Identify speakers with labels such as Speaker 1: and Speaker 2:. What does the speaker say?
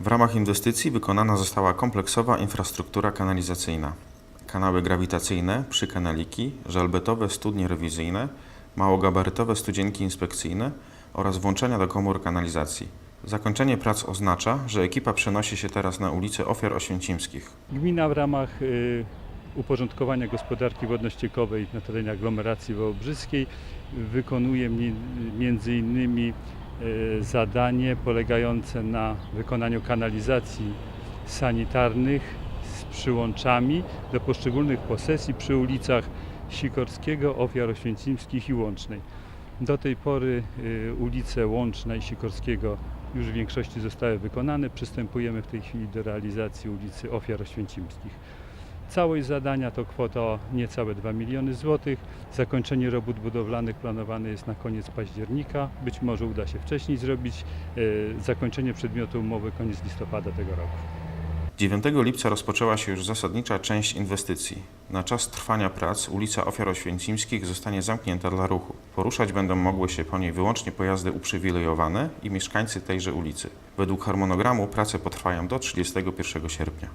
Speaker 1: W ramach inwestycji wykonana została kompleksowa infrastruktura kanalizacyjna. Kanały grawitacyjne, przykanaliki, żelbetowe studnie rewizyjne, małogabarytowe studzienki inspekcyjne oraz włączenia do komór kanalizacji. Zakończenie prac oznacza, że ekipa przenosi się teraz na ulicę Ofiar Oświęcimskich.
Speaker 2: Gmina w ramach y, uporządkowania gospodarki wodno-ściekowej na terenie aglomeracji wałbrzyskiej wykonuje mi- między innymi zadanie polegające na wykonaniu kanalizacji sanitarnych z przyłączami do poszczególnych posesji przy ulicach Sikorskiego, Ofiar Oświęcimskich i Łącznej. Do tej pory y, ulice Łączne i Sikorskiego już w większości zostały wykonane. Przystępujemy w tej chwili do realizacji ulicy Ofiar Oświęcimskich. Całość zadania to kwota niecałe 2 miliony złotych. Zakończenie robót budowlanych planowane jest na koniec października. Być może uda się wcześniej zrobić. E, Zakończenie przedmiotu umowy koniec listopada tego roku.
Speaker 1: 9 lipca rozpoczęła się już zasadnicza część inwestycji. Na czas trwania prac ulica Ofiar Oświęcimskich zostanie zamknięta dla ruchu. Poruszać będą mogły się po niej wyłącznie pojazdy uprzywilejowane i mieszkańcy tejże ulicy. Według harmonogramu prace potrwają do 31 sierpnia.